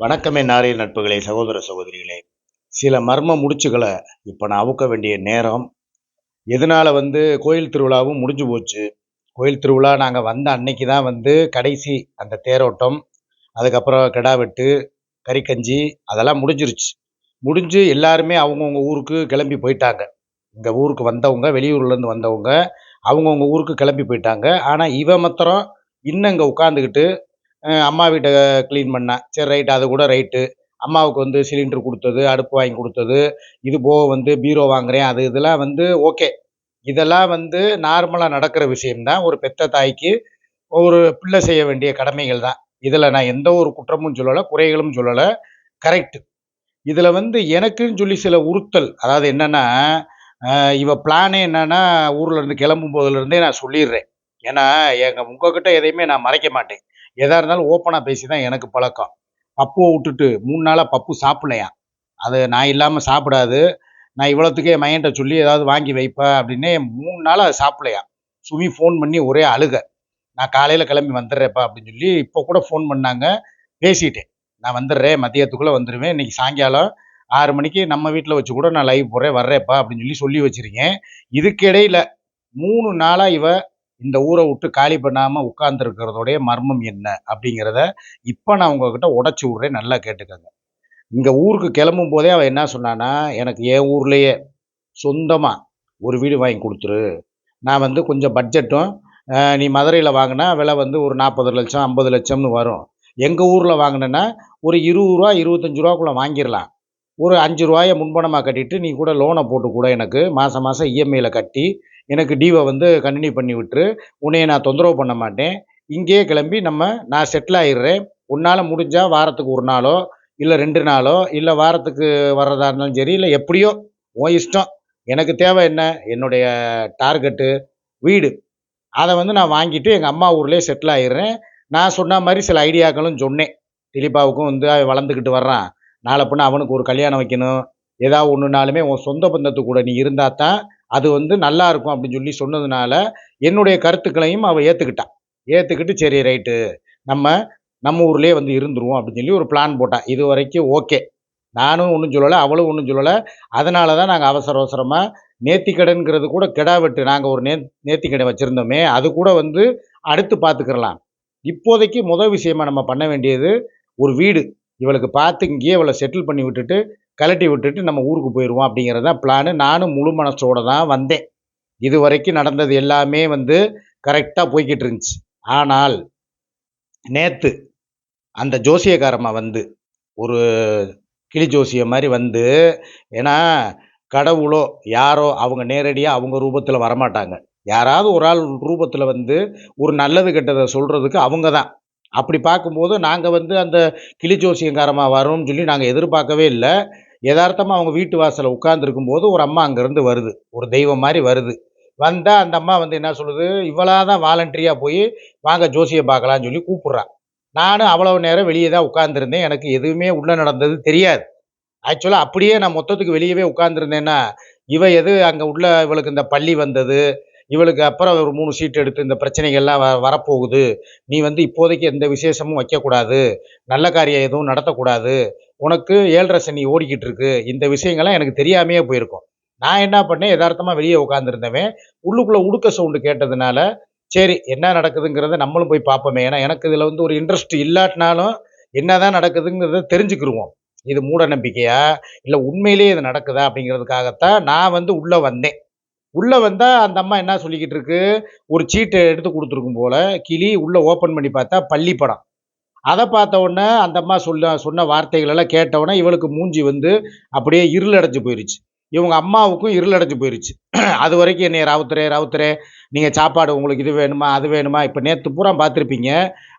வணக்கமே நாரிய நட்புகளே சகோதர சகோதரிகளே. சில மர்ம முடிச்சுகளை இப்போ நான் அவுக்க வேண்டிய நேரம். எதனால் வந்து கோயில் திருவிழாவும் முடிஞ்சு போச்சு. கோயில் திருவிழா நாங்கள் வந்த அன்னைக்கு தான் வந்து கடைசி அந்த தேரோட்டம். அதுக்கப்புறம் கிடா வெட்டு கறிக்கஞ்சி அதெல்லாம் முடிஞ்சிருச்சு. முடிஞ்சு எல்லாருமே அவங்கவுங்க ஊருக்கு கிளம்பி போயிட்டாங்க. இந்த ஊருக்கு வந்தவங்க வெளியூர்லேருந்து வந்தவங்க அவங்கவுங்க ஊருக்கு கிளம்பி போயிட்டாங்க. ஆனால் இவன் மாத்திரம் இன்னும் இங்கே உட்காந்துக்கிட்டு அம்மா வீட்டை க்ளீன் பண்ணேன். சரி ரைட் அது கூட ரைட்டு அம்மாவுக்கு வந்து சிலிண்டர் கொடுத்தது அடுப்பு வாங்கி கொடுத்தது. இது போக வந்து பீரோ வாங்குறேன். அது இதெல்லாம் வந்து ஓகே இதெல்லாம் வந்து நார்மலாக நடக்கிற விஷயம்தான். ஒரு பெத்த தாய்க்கு ஒரு பிள்ளை செய்ய வேண்டிய கடமைகள் தான். இதில் நான் எந்த ஒரு குற்றமும் சொல்லலை குறைகளும் சொல்லலை. கரெக்ட் இதில் வந்து எனக்குன்னு சொல்லி சில உறுத்தல். அதாவது என்னென்னா இவ பிளானே என்னென்னா ஊரில் இருந்து கிளம்பும் போதுலேருந்தே நான் சொல்லிடுறேன். ஏன்னா எங்கள் உங்ககிட்ட எதையுமே நான் மறைக்க மாட்டேன். எதாக இருந்தாலும் ஓப்பனாக பேசி தான் எனக்கு பழக்கம். பப்புவை விட்டுட்டு மூணு நாளாக பப்பு சாப்பிடலையா? அது நான் இல்லாமல் சாப்பிடாது. நான் இவ்வளோத்துக்கே மையன்ட்ட சொல்லி ஏதாவது வாங்கி வைப்பேன் அப்படின்னு மூணு நாளாக அது சாப்பிடலையா? சுமி ஃபோன் பண்ணி ஒரே அழுக. நான் காலையில் கிளம்பி வந்துடுறேப்பா அப்படின்னு சொல்லி இப்போ கூட ஃபோன் பண்ணாங்க. பேசிட்டேன். நான் வந்துடுறேன் மதியத்துக்குள்ளே வந்துடுவேன் இன்றைக்கி சாயங்காலம் ஆறு மணிக்கு நம்ம வீட்டில் வச்சு கூட நான் லைவ் போகிறேன் வர்றேப்பா அப்படின்னு சொல்லி சொல்லி வச்சிருக்கேன். இதுக்கிடையில் மூணு நாளாக இவ இந்த ஊரை விட்டு காலி பண்ணாமல் உட்கார்ந்துருக்கிறதோடைய மர்மம் என்ன அப்படிங்கிறத இப்போ நான் உங்ககிட்ட உடச்சி விட்றேன் நல்லா கேட்டுக்கோங்க. இங்கே ஊருக்கு கிளம்பும் போதே அவன் என்ன சொன்னான்னா எனக்கு என் ஊர்லேயே சொந்தமாக ஒரு வீடு வாங்கி கொடுத்துரு. நான் வந்து கொஞ்சம் பட்ஜெட்டும் நீ மதுரையில் வாங்கினா விலை வந்து ஒரு நாற்பது லட்சம் ஐம்பது லட்சம்னு வரும். எங்கள் ஊரில் வாங்கினேன்னா ஒரு இருபது ரூபா இருபத்தஞ்சு ரூபாக்குள்ளே வாங்கிடலாம். ஒரு அஞ்சு ரூபாயை முன்பணமாக கட்டிட்டு நீ கூட லோனை போட்டு கூட எனக்கு மாதம் மாதம் இஎம்ஐயில் கட்டி எனக்கு டீவை வந்து கண்டினியூ பண்ணி விட்டுரு. உன்னையை நான் தொந்தரவு பண்ண மாட்டேன். இங்கேயே கிளம்பி நம்ம நான் செட்டில் ஆயிடுறேன். உன்னால் முடிஞ்சால் வாரத்துக்கு ஒரு நாளோ இல்லை ரெண்டு நாளோ இல்லை வாரத்துக்கு வர்றதா இருந்தாலும் சரி இல்லை எப்படியோ உன் இஷ்டம். எனக்கு தேவை என்ன? என்னுடைய டார்கெட்டு வீடு. அதை வந்து நான் வாங்கிட்டு எங்கள் அம்மா ஊர்லேயே செட்டில் ஆயிடுறேன். நான் சொன்ன மாதிரி சில ஐடியாக்களும் சொன்னேன். திலீபாவுக்கும் வந்து அவன் வளர்ந்துக்கிட்டு வர்றான். நாளை பின்ன அவனுக்கு ஒரு கல்யாணம் வைக்கணும். ஏதாவது ஒன்றுனாலுமே உன் சொந்த பந்தத்து கூட நீ இருந்தால் தான் அது வந்து நல்லா இருக்கும் அப்படின்னு சொல்லி சொன்னதுனால என்னுடைய கருத்துக்களையும் அவள் ஏற்றுக்கிட்டான் ஏற்றுக்கிட்டு சரி ரைட்டு. நம்ம நம்ம ஊர்லேயே வந்து இருந்துருவோம் அப்படின்னு சொல்லி ஒரு பிளான் போட்டான் இது வரைக்கும் ஓகே. நானும் ஒன்றும் சொல்லலை அவளும் ஒன்றும் சொல்லலை. அதனால தான் நாங்கள் அவசர அவசரமாக நேர்த்திக்கடன்கிறது கூட கிடா வெட்டு. நாங்கள் ஒரு நே நேத்திக்கடை வச்சுருந்தோமே அது கூட வந்து அடுத்து பார்த்துக்கிறலாம் இப்போதைக்கு முதல் விஷயமா நம்ம பண்ண வேண்டியது ஒரு வீடு. இவளுக்கு பார்த்து இங்கேயே இவளை செட்டில் பண்ணி விட்டுட்டு கழட்டி விட்டுட்டு நம்ம ஊருக்கு போயிடுவோம் அப்படிங்கிறது தான் பிளானு நானும் முழு மனசோட தான் வந்தேன். இது வரைக்கும் நடந்தது எல்லாமே வந்து கரெக்டாக போய்கிட்டு இருந்துச்சு. ஆனால் நேற்று அந்த ஜோசியக்காரம்மா வந்து ஒரு கிளி ஜோசியம் மாதிரி வந்து ஏன்னா கடவுளோ யாரோ அவங்க நேரடியாக அவங்க ரூபத்தில் வரமாட்டாங்க. யாராவது ஒரு ஆள் ரூபத்தில் வந்து ஒரு நல்லது கெட்டதை சொல்கிறதுக்கு அவங்க தான். அப்படி பார்க்கும்போது நாங்கள் வந்து அந்த கிளி ஜோசியங்காரமா வரும்னு சொல்லி நாங்கள் எதிர்பார்க்கவே இல்லை. யதார்த்தமாக அவங்க வீட்டு வாசலில் உட்காந்துருக்கும் போது ஒரு அம்மா அங்கேருந்து வருது. ஒரு தெய்வம் மாதிரி வருது. வந்தால் அந்த அம்மா வந்து என்ன சொல்லுது? இவளாக தான் வாலண்டரியாக போய் வாங்க ஜோசியை பார்க்கலான்னு சொல்லி கூப்பிட்றான் நானும் அவ்வளவு நேரம் வெளியே தான் உட்காந்துருந்தேன் எனக்கு எதுவுமே உள்ளே நடந்தது தெரியாது. ஆக்சுவலாக அப்படியே நான் மொத்தத்துக்கு வெளியவே உட்காந்துருந்தேன்னா இவ எது அங்கே உள்ள இவளுக்கு இந்த பள்ளி வந்தது? இவளுக்கு அப்புறம் ஒரு மூணு சீட் எடுத்து இந்த பிரச்சனைகள்லாம் வ வரப்போகுது. நீ வந்து இப்போதைக்கு எந்த விசேஷமும் வைக்கக்கூடாது. நல்ல காரியம் எதுவும் நடத்தக்கூடாது. உனக்கு ஏழரை சனி ஓடிக்கிட்டு இருக்கு. இந்த விஷயங்கள்லாம் எனக்கு தெரியாமையே போயிருக்கும். நான் என்ன பண்ணேன்? யதார்த்தமாக வெளியே உட்காந்துருந்தவன் உள்ளுக்குள்ளே உடுக்க சவுண்டு கேட்டதுனால சரி என்ன நடக்குதுங்கிறத நம்மளும் போய் பார்ப்போமே ஏன்னா எனக்கு இதில் வந்து ஒரு இன்ட்ரெஸ்ட் இல்லாட்டினாலும் என்னதான் நடக்குதுங்கிறத தெரிஞ்சுக்கிருவோம். இது மூட நம்பிக்கையா? இல்லை உண்மையிலேயே இது நடக்குதா? அப்படிங்கிறதுக்காகத்தான் நான் வந்து உள்ளே வந்தேன். உள்ளே வந்தால் அந்த அம்மா என்ன சொல்லிக்கிட்டு இருக்கு? ஒரு சீட்டை எடுத்து கொடுத்துருக்கும் போல் கிளி உள்ளே ஓப்பன் பண்ணி பார்த்தா பள்ளி படம். அதை பார்த்த உடனே அந்த அம்மா சொல்ல சொன்ன வார்த்தைகளெல்லாம் கேட்டவுடனே இவளுக்கு மூஞ்சி வந்து அப்படியே இருளடைஞ்சு போயிருச்சு. இவங்க அம்மாவுக்கும் இருளடைஞ்சு போயிருச்சு. அது வரைக்கும் என்னை ராவுத்தரே ராவுத்தரே நீங்கள் சாப்பாடு உங்களுக்கு இது வேணுமா அது வேணுமா இப்போ நேற்று பூரா பார்த்துருப்பீங்க.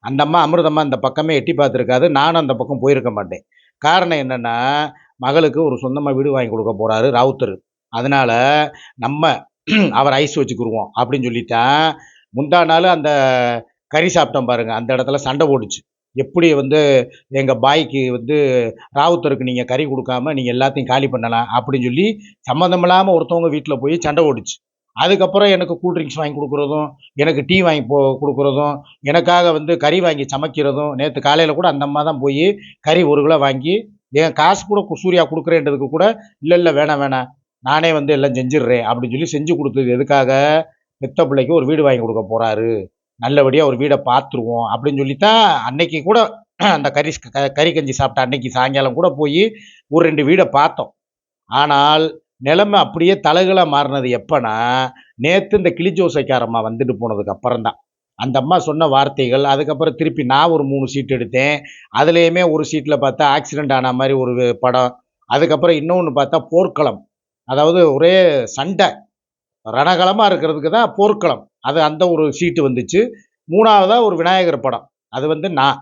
அந்த அம்மா அமிர்தம்மா இந்த பக்கமே எட்டி பார்த்துருக்காது. நானும் அந்த பக்கம் போயிருக்க மாட்டேன். காரணம் என்னென்னா மகளுக்கு ஒரு சொந்தமாக வீடு வாங்கி கொடுக்க போகிறாரு ராவுத்தர். அதனால் நம்ம அவர் ஐஸ் வச்சுக்கிருவோம் அப்படின்னு சொல்லித்தான் முந்தா நாள் அந்த கறி சாப்பிட்டோம் பாருங்கள் அந்த இடத்துல சண்டை போட்டுச்சு. எப்படி வந்து எங்கள் பாய்க்கு வந்து ராவுத்தருக்கு நீங்கள் கறி கொடுக்காம நீங்கள் எல்லாத்தையும் காலி பண்ணலாம் அப்படின்னு சொல்லி சம்மந்தமில்லாமல் ஒருத்தவங்க வீட்டில் போய் சண்டை ஓடுச்சு அதுக்கப்புறம் எனக்கு கூல் ட்ரிங்க்ஸ் வாங்கி கொடுக்குறதும் எனக்கு டீ வாங்கி போ கொடுக்குறதும் எனக்காக வந்து கறி வாங்கி சமைக்கிறதும் நேற்று காலையில் கூட அந்த அம்மா தான் போய் கறி ஒரு கிலோ வாங்கி என் காசு கூட கு- சூர்யா கொடுக்குறேன்றதுக்கு கூட இல்லை இல்லை வேணாம் வேணாம். நானே வந்து எல்லாம் செஞ்சிடுறேன் அப்படின்னு சொல்லி செஞ்சு கொடுத்தது எதுக்காக? பெத்த பிள்ளைக்கு ஒரு வீடு வாங்கி கொடுக்க போகிறாரு நல்லபடியாக ஒரு வீடை பார்த்துருவோம் அப்படின்னு சொல்லித்தான் அன்னைக்கு கூட அந்த கறி க- கறி கஞ்சி சாப்பிட்ட அன்னைக்கு சாயங்காலம் கூட போய் ஒரு ரெண்டு வீடை பார்த்தோம். ஆனால் நிலைமை அப்படியே தலைகளாக மாறினது எப்போனா நேற்று இந்த கிளிஜோசைக்காரம்மா வந்துட்டு போனதுக்கு அப்புறம் தான் அந்த அம்மா சொன்ன வார்த்தைகள் அதுக்கப்புறம் திருப்பி நான் ஒரு மூணு சீட் எடுத்தேன். அதுலேயுமே ஒரு சீட்டில் பார்த்தா ஆக்சிடெண்ட் ஆன மாதிரி ஒரு படம். அதுக்கப்புறம் இன்னொன்று பார்த்தா போர்க்களம். அதாவது ஒரே சண்டை. ரணகலமாக இருக்கிறதுக்கு தான் போர்க்களம். அது அந்த ஒரு சீட்டு வந்துச்சு. மூணாவதாக ஒரு விநாயகர் படம். அது வந்து நான்.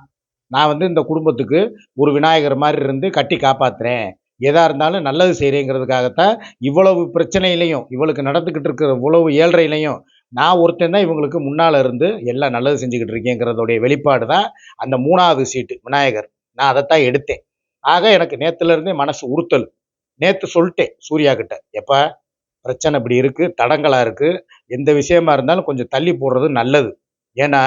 நான் வந்து இந்த குடும்பத்துக்கு ஒரு விநாயகர் மாதிரி இருந்து கட்டி காப்பாத்துறேன். எதாக இருந்தாலும் நல்லது செய்கிறேங்கிறதுக்காகத்தான் இவ்வளவு பிரச்சனையிலையும் இவளுக்கு நடந்துக்கிட்டு இருக்கிற இவ்வளவு ஏழ்றையிலையும் நான் ஒருத்தன் தான் இவங்களுக்கு முன்னால் இருந்து எல்லாம் நல்லது செஞ்சுக்கிட்டு இருக்கேங்கிறதோடைய வெளிப்பாடு தான் அந்த மூணாவது சீட்டு விநாயகர். நான் அதைத்தான் எடுத்தேன். ஆக எனக்கு நேற்றுலேருந்தே மனசு உறுத்தல். நேற்று சொல்லிட்டேன் சூர்யா கிட்ட. எப்போ பிரச்சனை இப்படி இருக்கு தடங்களா இருக்கு எந்த விஷயமா இருந்தாலும் கொஞ்சம் தள்ளி போடுறது நல்லது. ஏன்னா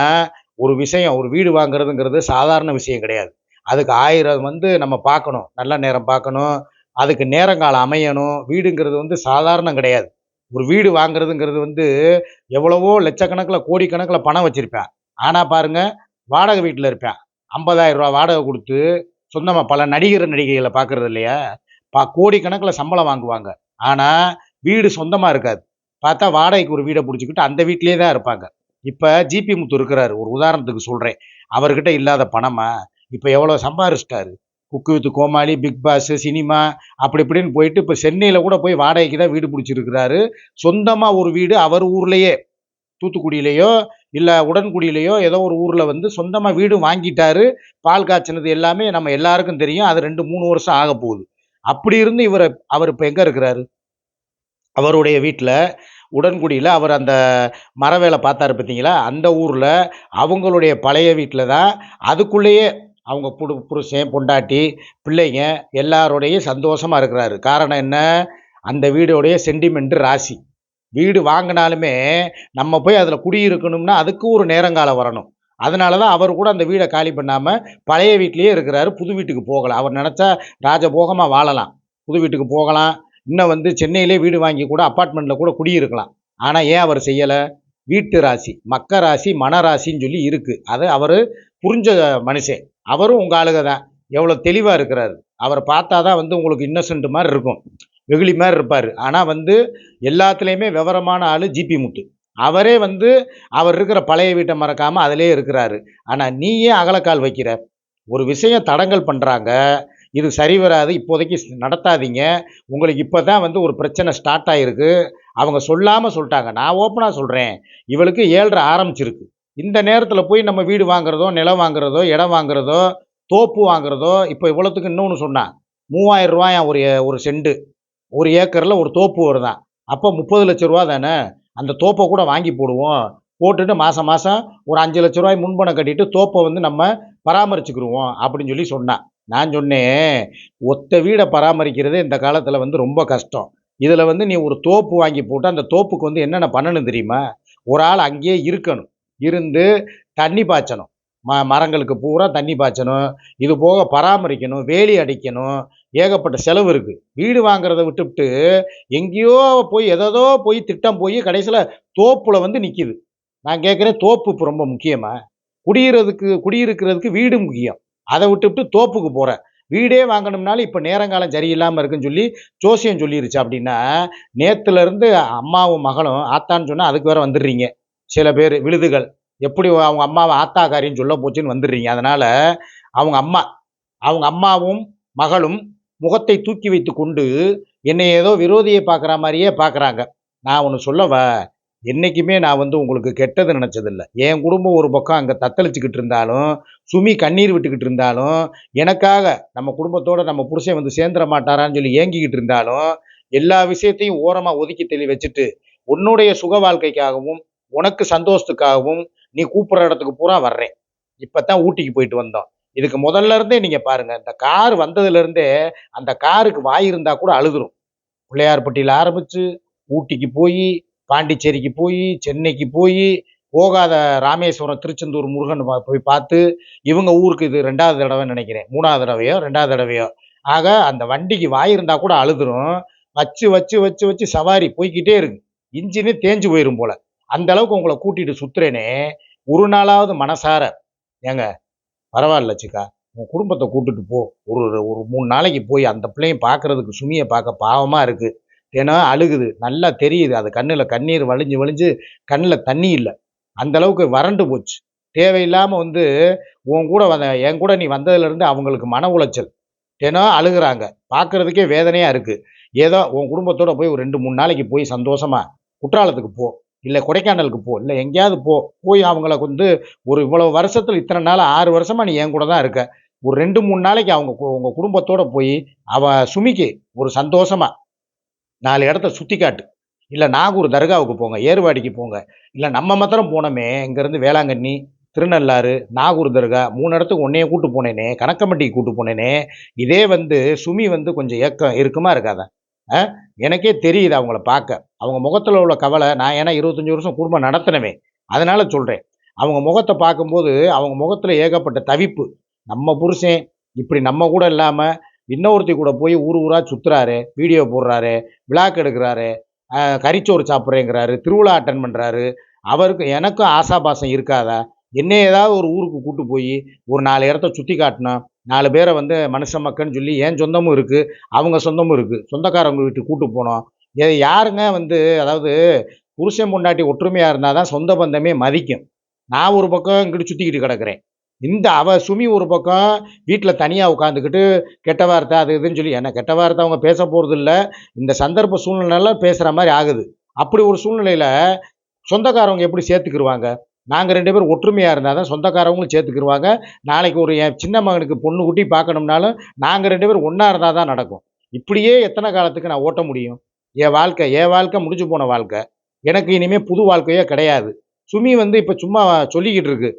ஒரு விஷயம் ஒரு வீடு வாங்குறதுங்கிறது சாதாரண விஷயம் கிடையாது. அதுக்கு ஆயிரம் வந்து நம்ம பார்க்கணும் நல்ல நேரம் பார்க்கணும் அதுக்கு நேரங்காலம் அமையணும் வீடுங்கிறது வந்து சாதாரணம் கிடையாது. ஒரு வீடு வாங்குறதுங்கிறது வந்து எவ்வளவோ லட்சக்கணக்கில் கோடிக்கணக்கில் பணம் வச்சிருப்பேன். ஆனால் பாருங்க வாடகை வீட்டில் இருப்பேன். ஐம்பதாயிரம் ரூபா வாடகை கொடுத்து சொந்தமாக பல நடிகர் நடிகைகளை பார்க்குறது இல்லையா? பா கோடிக்கணக்கில் சம்பளம் வாங்குவாங்க. ஆனால் வீடு சொந்தமாக இருக்காது. பார்த்தா வாடகைக்கு ஒரு வீடை பிடிச்சிக்கிட்டு அந்த வீட்டிலே தான் இருப்பாங்க. இப்போ ஜிபி முத்து இருக்கிறாரு. ஒரு உதாரணத்துக்கு சொல்கிறேன் அவர்கிட்ட இல்லாத பணமா? இப்போ எவ்வளோ சம்பாரிச்சிட்டாரு? Cook with Comali Bigg Boss cinema அப்படி இப்படின்னு போயிட்டு இப்போ சென்னையில் கூட போய் வாடகைக்கு தான் வீடு பிடிச்சிருக்கிறாரு. சொந்தமாக ஒரு வீடு அவர் ஊர்லேயே தூத்துக்குடியிலையோ இல்லை உடன்குடியிலையோ ஏதோ ஒரு ஊரில் வந்து சொந்தமாக வீடு வாங்கிட்டாரு. பால் காய்ச்சினது எல்லாமே நம்ம எல்லாருக்கும் தெரியும். அது ரெண்டு மூணு வருஷம் ஆக போகுது அப்படி இருந்து இவர் அவர் இப்போ எங்கே இருக்கிறாரு? அவருடைய வீட்டில் உடன்குடியில் அவர் அந்த மர வேலை பார்த்தாரு பார்த்தீங்களா? அந்த ஊரில் அவங்களுடைய பழைய வீட்டில் தான் அதுக்குள்ளேயே அவங்க புடு புருஷன் பொண்டாட்டி பிள்ளைங்க எல்லாரோடையும் சந்தோஷமாக இருக்கிறாரு. காரணம் என்ன? அந்த வீடோடைய சென்டிமெண்ட் ராசி. வீடு வாங்கினாலுமே நம்ம போய் அதில் குடியிருக்கணும்னா அதுக்கு ஒரு நேரங்காலம் வரணும். அதனால தான் அவர் கூட அந்த வீடை காலி பண்ணாமல் பழைய வீட்லேயே இருக்கிறாரு. புது வீட்டுக்கு போகலாம் அவர் நினச்சா ராஜபோகமாக வாழலாம். புது வீட்டுக்கு போகலாம். இன்னும் வந்து சென்னையிலே வீடு வாங்கி கூட அப்பார்ட்மெண்ட்டில் கூட குடியிருக்கலாம். ஆனால் ஏன் அவர் செய்யலை? வீட்டு ராசி மக்க ராசி மனராசின்னு சொல்லி இருக்குது அது அவர் புரிஞ்ச மனுஷன். அவரும் உங்கள் ஆளுக தான். எவ்வளோ தெளிவாக இருக்கிறாரு. அவரை பார்த்தா தான் வந்து உங்களுக்கு இன்னசென்ட் மாதிரி இருக்கும். வெகுளி மாதிரி இருப்பார். ஆனால் வந்து எல்லாத்துலேயுமே விவரமான ஆள் ஜிபி முத்து. அவரே வந்து அவர் இருக்கிற பழைய வீட்டை மறக்காமல் அதிலே இருக்கிறாரு. ஆனால் நீ ஏன் அகலக்கால் வைக்கிற. ஒரு விஷயம் தடங்கல் பண்ணுறாங்க இது சரி வராது. இப்போதைக்கு நடத்தாதீங்க. உங்களுக்கு இப்போ தான் வந்து ஒரு பிரச்சனை ஸ்டார்ட் ஆகிருக்கு அவங்க சொல்லாமல் சொல்லிட்டாங்க. நான் ஓப்பனாக சொல்கிறேன் இவளுக்கு ஏழரை ஆரம்பிச்சிருக்கு. இந்த நேரத்தில் போய் நம்ம வீடு வாங்குறதோ நிலம் வாங்குறதோ இடம் வாங்குறதோ தோப்பு வாங்குறதோ இப்போ இவ்வளோத்துக்கு இன்னொன்று சொன்னான் மூவாயிரம் ரூபாயா ஒரு ஒரு செண்டு. ஒரு ஏக்கரில் ஒரு தோப்பு வருதான். அப்போ முப்பது லட்ச ரூபா தானே? அந்த தோப்பை கூட வாங்கி போடுவோம். போட்டுட்டு மாதம் மாதம் ஒரு அஞ்சு லட்ச ரூபாய் முன்பணம் கட்டிட்டு தோப்பை வந்து நம்ம பராமரிச்சுக்கிடுவோம் அப்படின்னு சொல்லி சொன்னான். நான் சொன்னேன் ஒத்த வீடை பராமரிக்கிறது இந்த காலத்தில் வந்து ரொம்ப கஷ்டம். இதில் வந்து நீ ஒரு தோப்பு வாங்கி போட்டு அந்த தோப்புக்கு வந்து என்னென்ன பண்ணணும் தெரியுமா? ஒரு ஆள் அங்கேயே இருக்கணும். இருந்து தண்ணி பாய்ச்சணும். ம மரங்களுக்கு பூரா தண்ணி பாய்ச்சணும். இது போக பராமரிக்கணும் வேலி அடிக்கணும். ஏகப்பட்ட செலவு இருக்குது வீடு வாங்குறத விட்டுவிட்டு எங்கேயோ போய் எதோ போய் திட்டம் போய் கடைசியில் தோப்பில் வந்து நிற்கிது நான் கேட்குறேன் தோப்பு இப்போ ரொம்ப முக்கியமாக குடியிருக்கிறதுக்கு குடியிருக்கிறதுக்கு வீடு முக்கியம். அதை விட்டுவிட்டு தோப்புக்கு போகிறேன் வீடே வாங்கணும்னாலும் இப்போ நேரங்காலம் சரியில்லாமல் இருக்குன்னு சொல்லி ஜோசியம் சொல்லிருச்சு அப்படின்னா நேற்றுலேருந்து அம்மாவும் மகளும் ஆத்தான்னு சொன்னால் அதுக்கு வேற வந்துடுறீங்க. சில பேர் விழுதுகள். எப்படி அவங்க அம்மாவை ஆத்தாக்காரின்னு சொல்ல போச்சுன்னு வந்துடுறீங்க. அதனால அவங்க அம்மா அவங்க அம்மாவும் மகளும் முகத்தை தூக்கி வைத்து கொண்டு என்னை ஏதோ விரோதியை பார்க்குற மாதிரியே பார்க்குறாங்க. நான் ஒன்று சொல்லவா? என்றைக்குமே நான் வந்து உங்களுக்கு கெட்டது நினச்சதில்ல. என் குடும்பம் ஒரு பக்கம் அங்கே தத்தளிச்சுக்கிட்டு இருந்தாலும் சுமி கண்ணீர் விட்டுக்கிட்டு இருந்தாலும் எனக்காக நம்ம குடும்பத்தோடு நம்ம புருஷன் வந்து சேர்ந்துட மாட்டாரான்னு சொல்லி ஏங்கிக்கிட்டு இருந்தாலும் எல்லா விஷயத்தையும் ஓரமாக ஒதுக்கி தெளி வச்சுட்டு உன்னுடைய சுக வாழ்க்கைக்காகவும் உனக்கு சந்தோஷத்துக்காகவும் நீ கூப்பிட்ற இடத்துக்கு பூரா வர்றேன். இப்போ தான் ஊட்டிக்கு போயிட்டு வந்தோம். இதுக்கு முதல்ல இருந்தே நீங்கள் பாருங்கள் இந்த கார் வந்ததுலேருந்தே அந்த காருக்கு வாய் இருந்தால் கூட அழுதுரும். பிள்ளையார்பட்டியில் ஆரம்பித்து ஊட்டிக்கு போய் பாண்டிச்சேரிக்கு போய் சென்னைக்கு போய் போகாத ராமேஸ்வரம் திருச்செந்தூர் முருகன் பா- போய் பார்த்து இவங்க ஊருக்கு இது ரெண்டாவது தடவை நினைக்கிறேன். மூணாவது தடவையோ ரெண்டாவது தடவையோ. ஆக அந்த வண்டிக்கு வாய் இருந்தா கூட அழுதுரும். வச்சு வச்சு வச்சு வச்சு சவாரி போய்க்கிட்டே இருக்கு. இன்ஜினு தேஞ்சு போயிரும் போல. அந்த அளவுக்கு உங்களை கூட்டிட்டு சுத்துறேனே. ஒரு நாளாவது மனசார ஏங்க பரவாயில்ல சிக்கா. உன் குடும்பத்தை கூட்டிட்டு போ. ஒரு ஒரு மூணு நாளைக்கு போய் அந்த பிள்ளையும் பார்க்கறதுக்கு சுமியை பார்க்க பாவமாக இருக்கு. ஏன்னா அழுகுது. நல்லா தெரியுது. அது கண்ணில் கண்ணீர் வழிஞ்சு வழிஞ்சு கண்ணில் தண்ணி இல்லை. அந்த அளவுக்கு வறண்டு போச்சு. தேவையில்லாமல் வந்து உன் கூட வந்த என் கூட நீ வந்ததுலேருந்து அவங்களுக்கு மன உளைச்சல். ஏன்னா அழுகுறாங்க. பார்க்கறதுக்கே வேதனையாக இருக்குது ஏதோ உன் குடும்பத்தோடு போய் ஒரு ரெண்டு மூணு நாளைக்கு போய் சந்தோஷமாக குற்றாலத்துக்கு போ. இல்லை கொடைக்கானலுக்கு போ இல்லை எங்கேயாவது போ போய் அவங்கள வந்து ஒரு இவ்வளோ வருஷத்தில் இத்தனை நாள் ஆறு வருஷமாக நீ என் கூட தான் இருக்க. ஒரு ரெண்டு மூணு நாளைக்கு அவங்க கு- குடும்பத்தோடு போய் அவ சுமிக்கு ஒரு சந்தோஷமாக நாலு இடத்த சுற்றி காட்டு. இல்லை நாகூர் தர்காவுக்கு போங்க ஏர்வாடிக்கு போங்க. இல்லை நம்ம மாத்திரம் போனோமே இங்கேருந்து வேளாங்கண்ணி திருநள்ளாறு நாகூர் தர்கா மூணு இடத்துக்கு ஒன்றையே கூட்டு போனேனே கணக்கம்பட்டிக்கு கூட்டு போனேனே இதே வந்து சுமி வந்து கொஞ்சம் ஏக்கம் இருக்குமா இருக்காதா. ஆ? எனக்கே தெரியுது அவங்கள பார்க்க அவங்க முகத்தில் உள்ள கவலை நான் ஏன்னா இருபத்தஞ்சி வருஷம் குடும்பம் நடத்தினவே அதனால் சொல்கிறேன் அவங்க முகத்தை பார்க்கும்போது அவங்க முகத்தில் ஏகப்பட்ட தவிப்பு. நம்ம புருஷன் இப்படி நம்ம கூட இல்லாமல் இன்னொருத்தி கூட போய் ஊர் ஊராக சுற்றுறாரு வீடியோ போடுறாரு விழாக்கு எடுக்கிறாரு கறிச்சோறு சாப்பிட்றேங்கிறாரு திருவிழா அட்டன் பண்ணுறாரு அவருக்கு எனக்கும் ஆசாபாசம் இருக்காதா? என்ன ஏதாவது ஒரு ஊருக்கு கூட்டு போய் ஒரு நாலு இடத்த சுற்றி காட்டணும் நாலு பேரை வந்து மனுஷ மக்கள்னு சொல்லி என் சொந்தமும் இருக்குது அவங்க சொந்தமும் இருக்குது சொந்தக்காரவங்க வீட்டுக்கு கூட்டு போனோம். இது யாருங்க வந்து அதாவது புருஷன் பொண்டாட்டி ஒற்றுமையாக இருந்தால் தான் சொந்த பந்தமே மதிக்கும். நான் ஒரு பக்கம் இங்கிட்டு சுற்றிக்கிட்டு கிடக்கிறேன். இந்த அவ சுமி ஒரு பக்கம் வீட்டில் தனியாக உட்காந்துக்கிட்டு கெட்ட வார்த்தை அது இதுன்னு சொல்லி என்ன கெட்ட வார்த்தை அவங்க பேச போகிறது இல்லை இந்த சந்தர்ப்ப சூழ்நிலையில பேசுகிற மாதிரி ஆகுது. அப்படி ஒரு சூழ்நிலையில் சொந்தக்காரவங்க எப்படி சேர்த்துக்கிடுவாங்க நாங்கள் ரெண்டு பேரும் ஒற்றுமையாக இருந்தால் தான் சொந்தக்காரவங்களும் சேர்த்துக்கிடுவாங்க நாளைக்கு ஒரு என் சின்ன மகனுக்கு பொண்ணு குட்டி பார்க்கணும்னாலும் நாங்கள் ரெண்டு பேரும் ஒன்றா இருந்தால் தான் நடக்கும். இப்படியே எத்தனை காலத்துக்கு நான் ஓட்ட முடியும்? என் வாழ்க்கை என் வாழ்க்கை முடிஞ்சு போன வாழ்க்கை. எனக்கு இனிமேல் புது வாழ்க்கையே கிடையாது. சுமி வந்து இப்போ சும்மா சொல்லிக்கிட்டு இருக்கு.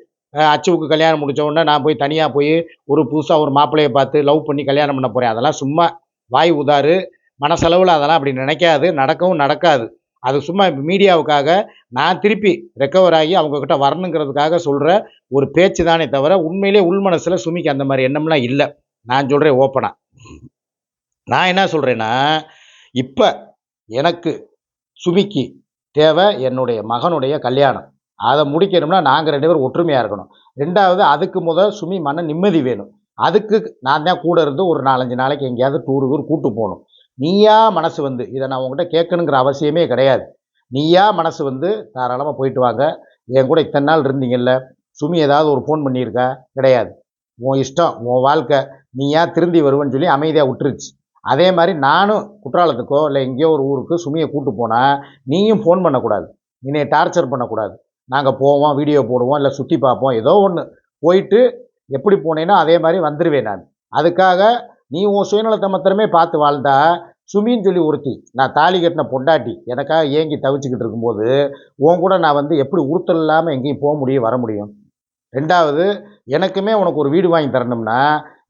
அச்சுவுக்கு கல்யாணம் முடிச்ச உடனே நான் போய் தனியாக போய் ஒரு புதுசாக ஒரு மாப்பிள்ளையை பார்த்து லவ் பண்ணி கல்யாணம் பண்ண போகிறேன் அதெல்லாம் சும்மா வாய் உதாரு மனசளவில் அதெல்லாம் அப்படி நினைக்காது. நடக்கவும் நடக்காது. அது சும்மா இப்போ மீடியாவுக்காக நான் திருப்பி ரெக்கவர் ஆகி அவங்கக்கிட்ட வரணுங்கிறதுக்காக சொல்கிற ஒரு பேச்சு தானே தவிர உண்மையிலே உள் மனசில் சுமிக்கு அந்த மாதிரி எண்ணம்லாம் இல்லை. நான் சொல்கிறேன் ஓப்பனாக நான் என்ன சொல்கிறேன்னா இப்போ எனக்கு சுமிக்கு தேவை என்னுடைய மகனுடைய கல்யாணம். அதை முடிக்கணும்னா நாங்கள் ரெண்டு பேரும் ஒற்றுமையாக இருக்கணும். ரெண்டாவது அதுக்கு முத சுமி மன நிம்மதி வேணும். அதுக்கு நான் தான் கூட இருந்து ஒரு நாலஞ்சு நாளைக்கு எங்கேயாவது டூரு கீர் கூட்டு போகணும். நீயா மனசு வந்து இதை நான் உங்ககிட்ட கேட்கணுங்கிற அவசியமே கிடையாது. நீயா மனசு வந்து தாராளமாக போயிட்டு வாங்க. என் கூட இத்தனை நாள் இருந்தீங்கல்ல சுமி ஏதாவது ஒரு ஃபோன் பண்ணியிருக்கா? கிடையாது. உன் இஷ்டம் உன் வாழ்க்கை நீ ஏன் திருந்தி வருவேன்னு சொல்லி அமைதியாக விட்டுருச்சு. அதே மாதிரி நானும் குற்றாலத்துக்கோ இல்லை எங்கேயோ ஒரு ஊருக்கு சுமியை கூட்டு போனால் நீயும் ஃபோன் பண்ணக்கூடாது. என்னை டார்ச்சர் பண்ணக்கூடாது. நாங்கள் போவோம் வீடியோ போடுவோம் இல்லை சுற்றி பார்ப்போம் ஏதோ ஒன்று போயிட்டு எப்படி போனேனோ அதே மாதிரி வந்துடுவேன் நான். அதுக்காக நீ உன் சுயநலத்தை மாத்திரமே பார்த்து வாழ்ந்தா சுமின்னு சொல்லி ஒருத்தி நான் தாலி கட்டின பொண்டாட்டி எனக்காக ஏங்கி தவிச்சுக்கிட்டு இருக்கும்போது உன் கூட நான் வந்து எப்படி உறுத்தல் இல்லாமல் எங்கேயும் போக முடியும் வர முடியும்? ரெண்டாவது எனக்குமே உனக்கு ஒரு வீடு வாங்கி தரணும்னா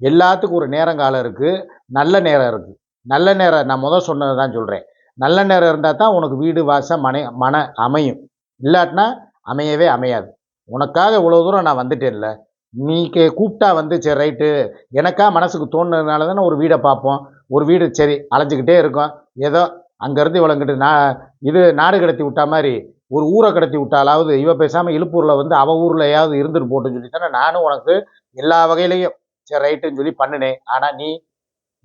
எல்லாத்துக்கும் ஒரு நேரங்காலம் இருக்குது நல்ல நேரம் இருக்குது நல்ல நேரம் நான் முதல் சொன்னது தான் சொல்கிறேன் நல்ல நேரம் இருந்தால் தான் உனக்கு வீடு வாசம் மனை மன அமையும். இல்லாட்டினா அமையவே அமையாது. உனக்காக இவ்வளோ தூரம் நான் வந்துட்டேன்ல. நீ கே- கூப்பிட்டா வந்து சரி ரைட்டு. எனக்கா மனசுக்கு தோணுனதுனால தானே ஒரு வீடை பார்ப்போம். ஒரு வீடு சரி அலைஞ்சிக்கிட்டே இருக்கும். ஏதோ அங்கேருந்து இவளங்கிட்டு நான் இது நாடு கடத்தி விட்டா மாதிரி ஒரு ஊரை கடத்தி விட்டாலாவது இவ பேசாமல் இழுப்பூரில் வந்து அவ ஊர்லையாவது இருந்துட்டு போட்டுன்னு சொல்லி தானே நானும் உனக்கு எல்லா வகையிலையும் சரி ரைட்டுன்னு சொல்லி பண்ணினேன். ஆனால் நீ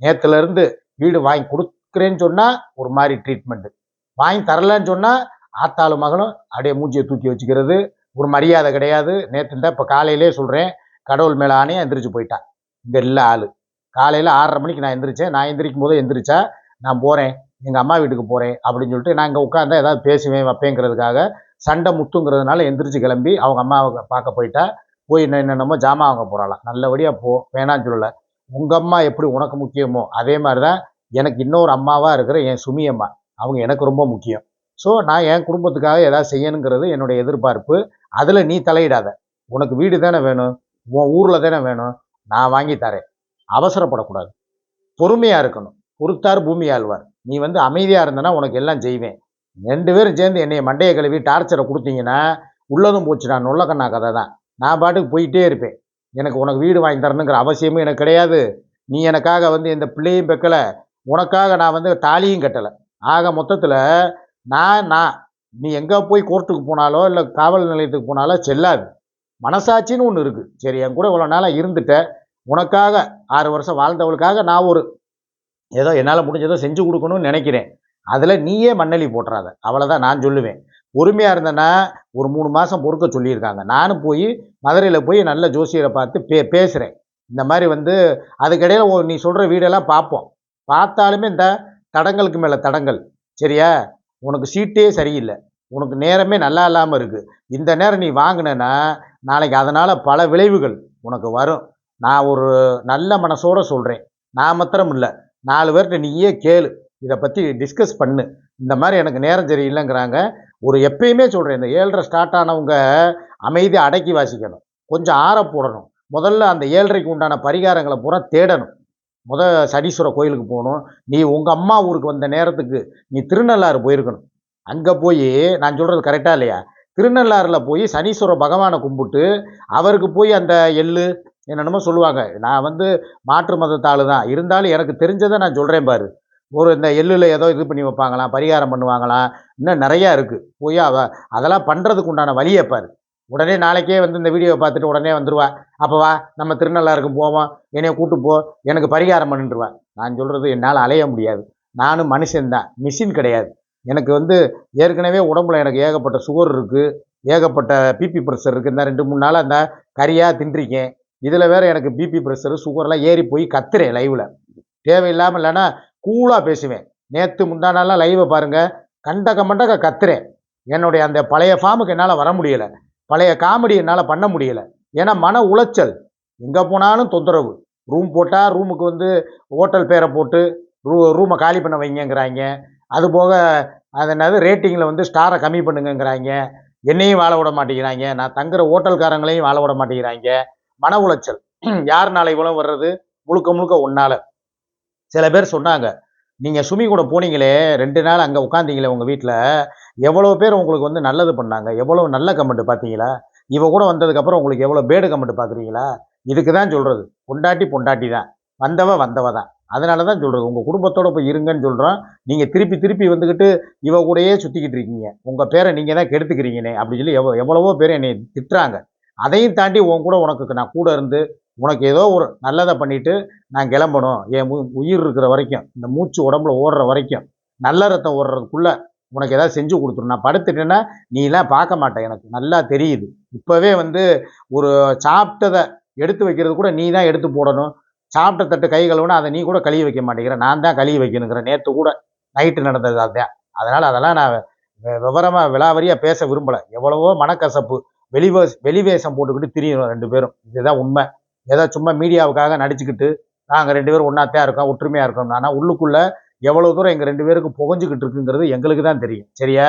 நேற்றுலேருந்து வீடு வாங்கி கொடுக்குறேன்னு சொன்னால் ஒரு மாதிரி ட்ரீட்மெண்ட்டு வாங்கி தரலன்னு சொன்னால் ஆத்தாளு மகளும் அப்படியே மூஞ்சியை தூக்கி வச்சுக்கிறது. ஒரு மரியாதை கிடையாது. நேற்று இருந்தால் இப்போ காலையிலே சொல்கிறேன் கடவுள் மேலே ஆணையாக எந்திரிச்சு போயிட்டான் இங்கே இல்லை ஆள். காலையில் ஆறரை மணிக்கு நான் எந்திரிச்சேன். நான் எந்திரிக்கும் போது எந்திரிச்சா நான் போகிறேன் எங்கள் அம்மா வீட்டுக்கு போகிறேன் அப்படின்னு சொல்லிட்டு நான் இங்கே உட்காந்தா ஏதாவது பேசுவேன் வைப்பேங்கிறதுக்காக. சண்டை முத்துங்கிறதுனால எந்திரிச்சு கிளம்பி அவங்க அம்மாவை பார்க்க போயிட்டா. போய் என்ன என்னென்னமோ ஜாமான் வாங்க போகிறாளாம் நல்லபடியாக போ வேணான்னு சொல்லலை. உங்கள் அம்மா எப்படி உனக்கு முக்கியமோ அதே மாதிரி தான் எனக்கு இன்னொரு அம்மாவாக இருக்கிற என் சுமி அம்மா. அவங்க எனக்கு ரொம்ப முக்கியம். ஸோ நான் என் குடும்பத்துக்காக ஏதாவது செய்யணுங்கிறது என்னுடைய எதிர்பார்ப்பு. அதில் நீ தலையிடாத. உனக்கு வீடு தானே வேணும். உன் ஊரில் தானே வேணும். நான் வாங்கி தரேன். அவசரப்படக்கூடாது. பொறுமையாக இருக்கணும். பொறுத்தார் பூமி ஆழ்வார். நீ வந்து அமைதியாக இருந்தனா உனக்கு எல்லாம் செய்வேன். ரெண்டு பேரும் சேர்ந்து என்னைய மண்டையை கழுவி டார்ச்சரை கொடுத்தீங்கன்னா உள்ளதும் போச்சு. நான் நுள்ளக்கண்ணா கதை தான். நான் பாட்டுக்கு போயிட்டே இருப்பேன். எனக்கு உனக்கு வீடு வாங்கி தரணுங்கிற அவசியமும் எனக்கு கிடையாது. நீ எனக்காக வந்து இந்த பிள்ளையும் பெக்கலை. உனக்காக நான் வந்து தாலியும் கட்டலை. ஆக மொத்தத்தில் நான் நான் நீ எங்கே போய் கோர்ட்டுக்கு போனாலோ இல்லை காவல் நிலையத்துக்கு போனாலோ செல்லாது. மனசாட்சின்னு ஒன்று இருக்குது சரி என் கூட இவ்வளோ நாளாக இருந்துட்டேன் உனக்காக ஆறு வருஷம் வாழ்ந்தவளுக்காக நான் ஒரு ஏதோ என்னால் முடிஞ்சதோ செஞ்சு கொடுக்கணும்னு நினைக்கிறேன். அதில் நீயே மண்ணலி போட்டுறாத. அவ்வளோதான் நான் சொல்லுவேன். பொறுமையாக இருந்தேன்னா ஒரு மூணு மாதம் பொறுக்க சொல்லியிருக்காங்க. நானும் போய் மதுரையில் போய் நல்ல ஜோசியரை பார்த்து பே பேசுகிறேன் இந்த மாதிரி வந்து அதுக்கிடையில் நீ சொல்கிற வீடெல்லாம் பார்ப்போம். பார்த்தாலுமே இந்த தடங்களுக்கு மேலே தடங்கள் சரியா? உனக்கு சீட்டே சரியில்லை. உனக்கு நேரமே நல்லா இல்லாமல் இருக்குது இந்த நேரம் நீ வாங்கினேன்னா நாளைக்கு அதனால் பல விளைவுகள் உனக்கு வரும். நான் ஒரு நல்ல மனசோடு சொல்கிறேன் நான் மாத்திரம் இல்லை. நாலு பேர்கிட்ட நீயே கேளு. இதை பற்றி டிஸ்கஸ் பண்ணு. இந்த மாதிரி எனக்கு நேரம் சரியில்லைங்கிறாங்க. ஒரு எப்பயுமே சொல்கிறேன் இந்த ஏழரை ஸ்டார்ட் ஆனவங்க அமைதி அடக்கி வாசிக்கணும். கொஞ்சம் ஆற போடணும். முதல்ல அந்த ஏழரைக்கு உண்டான பரிகாரங்களை பூரா தேடணும். முத சனீஸ்வர கோயிலுக்கு போகணும். நீ உங்கள் அம்மா ஊருக்கு வந்த நேரத்துக்கு நீ திருநள்ளாறு போயிருக்கணும். அங்கே போய் நான் சொல்கிறது கரெக்டாக இல்லையா? திருநள்ளாறில் போய் சனீஸ்வர பகவானை கும்பிட்டு அவருக்கு போய் அந்த எள்ளு என்னென்னமோ சொல்லுவாங்க. நான் வந்து மாற்று மதத்தாள் தான் இருந்தாலும் எனக்கு தெரிஞ்சதை நான் சொல்கிறேன் பாரு. ஒரு இந்த எள்ளில் ஏதோ இது பண்ணி வைப்பாங்களாம் பரிகாரம் பண்ணுவாங்களாம் இன்னும் நிறையா இருக்குது போய் அவ அதெல்லாம் பண்ணுறதுக்கு உண்டான வழியை பாரு உடனே நாளைக்கே வந்து இந்த வீடியோவை பார்த்துட்டு உடனே வந்துடுவா அப்போ வா நம்ம திருநள்ளாருக்கு போவோம். என்னைய கூட்டு போ எனக்கு பரிகாரம் பண்ணுன்றவா. நான் சொல்கிறது என்னால் அலைய முடியாது. நானும் மனுஷன்தான் மிஷின் கிடையாது. எனக்கு வந்து ஏற்கனவே உடம்புல எனக்கு ஏகப்பட்ட சுகர் இருக்குது ஏகப்பட்ட பிபி ப்ரெஷர் இருக்குது இந்த ரெண்டு மூணு நாளாக இந்த கறியாக தின்றிருக்கேன். இதில் வேறு எனக்கு பிபி ப்ரெஷரு சுகர்லாம் ஏறி போய் கத்துறேன் லைவில் தேவையில்லாமல் இல்லைன்னா கூலாக பேசுவேன். நேற்று முந்தானாலாம் லைவை பாருங்கள் கண்டக மண்டக கத்துறேன். என்னுடைய அந்த பழைய ஃபார்முக்கு என்னால் வர முடியலை. பழைய காமெடி என்னால் பண்ண முடியலை. ஏன்னா மன உளைச்சல். எங்கே போனாலும் தொந்தரவு. ரூம் போட்டால் ரூமுக்கு வந்து ஹோட்டல் பேரை போட்டு ரூ ரூமை காலி பண்ண வைங்கிறாங்க அது போக அது என்னது ரேட்டிங்கில் வந்து ஸ்டாரை கம்மி பண்ணுங்கங்கிறாங்க. என்னையும் வாழ விட மாட்டேங்கிறாங்க. நான் தங்குற ஹோட்டல்காரங்களையும் வாழ விட மாட்டேங்கிறாங்க. மன உளைச்சல். யார் நாளை இவ்வளோ வர்றது? முழுக்க முழுக்க உன்னால். சில பேர் சொன்னாங்க நீங்கள் சுமி கூட போனீங்களே ரெண்டு நாள் அங்கே உட்காந்தீங்களே உங்கள் வீட்டில் எவ்வளோ பேர் உங்களுக்கு வந்து நல்லது பண்ணாங்க எவ்வளோ நல்ல கமெண்ட் பார்த்தீங்களா? இவ கூட வந்ததுக்கப்புறம் உங்களுக்கு எவ்வளோ பேடு கமெண்ட் பார்க்குறீங்களா? இதுக்கு தான் சொல்கிறது பொண்டாட்டி பொண்டாட்டி தான். வந்தவ வந்தவ தான். அதனால தான் சொல்கிறது உங்கள் குடும்பத்தோட போய் இருங்கன்னு சொல்கிறோம் நீங்கள் திருப்பி திருப்பி வந்துக்கிட்டு இவ கூடயே சுற்றிக்கிட்டு இருக்கீங்க. உங்கள் பேரை நீங்கள் தான் கெடுத்துக்கிறீங்கனே அப்படி சொல்லி எவ்வளோ எவ்வளவோ பேர் என்னை திட்டுறாங்க. அதையும் தாண்டி உன் கூட உனக்கு நான் கூட இருந்து உனக்கு ஏதோ ஒரு நல்லதை பண்ணிவிட்டு நான் கிளம்பணும். என் உயிர் இருக்கிற வரைக்கும் இந்த மூச்சு உடம்புல ஓடுற வரைக்கும் நல்ல ரத்தம் ஓடுறதுக்குள்ளே உனக்கு ஏதாவது செஞ்சு கொடுத்துரும். நான் படுத்துட்டேன்னா நீலாம் பார்க்க மாட்டேன் எனக்கு. நல்லா தெரியுது. இப்போவே வந்து ஒரு சாப்பிட்டதை எடுத்து வைக்கிறது கூட நீ தான் எடுத்து போடணும். சாப்பிட்ட தட்டு கை கழுவுனா அதை நீ கூட கழுவி வைக்க மாட்டேங்கிற. நான் தான் கழுவி வைக்கணுங்கிற. நேற்று கூட நைட்டு நடந்தது அதுதான் அதனால் அதெல்லாம் நான் விவரமாக விலாவரியாக பேச விரும்பலை. எவ்வளவோ மனக்கசப்பு வெளிவே வெளிவேஷம் போட்டுக்கிட்டு திரியணும் ரெண்டு பேரும். இதுதான் உண்மை. ஏதோ சும்மா மீடியாவுக்காக நடிச்சுக்கிட்டு நாங்கள் ரெண்டு பேரும் ஒன்றாத்தான் இருக்கோம் ஒற்றுமையாக இருக்கோம் ஆனால் உள்ளுக்குள்ளே எவ்வளோ தூரம் எங்கள் ரெண்டு பேருக்கு புகஞ்சிக்கிட்டு இருக்குங்கிறது எங்களுக்கு தான் தெரியும். சரியா?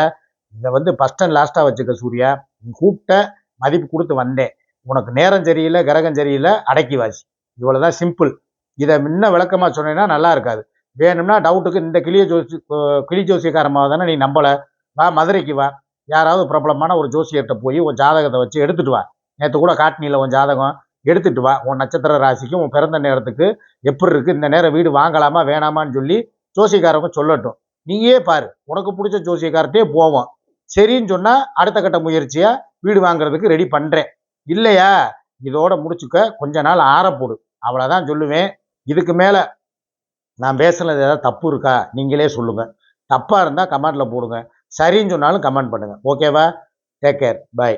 இதை வந்து ஃபஸ்ட் அண்ட் லாஸ்ட்டாக வச்சுக்க சூர்யா. நீ கூப்பிட்ட மதிப்பு கொடுத்து வந்தேன். உனக்கு நேரம் சரியில்லை கிரகம் சரியில்லை அடக்கி வாசி. இவ்வளோ தான் சிம்பிள் இதை இன்னும் விளக்கமாக சொன்னேன்னா நல்லா இருக்காது. வேணும்னா டவுட்டுக்கு இந்த கிளிய ஜோசி கிளி ஜோசியக்காரமாக தானே நீ நம்பலை. வா மதுரைக்கு வா. யாராவது பிரபலமான ஒரு ஜோசியர்கிட்ட போய் உன் ஜாதகத்தை வச்சு எடுத்துகிட்டு வா. நேற்று கூட காட்டினியில் உன் ஜாதகம் எடுத்துகிட்டு வா. உன் நட்சத்திர ராசிக்கும் உன் பிறந்த நேரத்துக்கு எப்படி இருக்குது இந்த நேரம் வீடு வாங்கலாமா வேணாமான்னு சொல்லி ஜோசிக்காரவங்க சொல்லட்டும். நீயே பாரு. உனக்கு பிடிச்ச ஜோசியக்காரத்தே போவோம் சரின்னு சொன்னால் அடுத்த கட்ட முயற்சியாக வீடு வாங்குறதுக்கு ரெடி பண்ணுறேன் இல்லையா? இதோட முடிச்சுக்க. கொஞ்ச நாள் ஆறப்போடு அவ்வளோதான் சொல்லுவேன். இதுக்கு மேலே நான் பேசுனது ஏதாவது தப்பு இருக்கா? நீங்களே சொல்லுங்கள் தப்பாக இருந்தால் கமெண்ட்டில் போடுங்க. சரின்னு சொன்னாலும் கமெண்ட் பண்ணுங்கள் ஓகேவா? Take care bye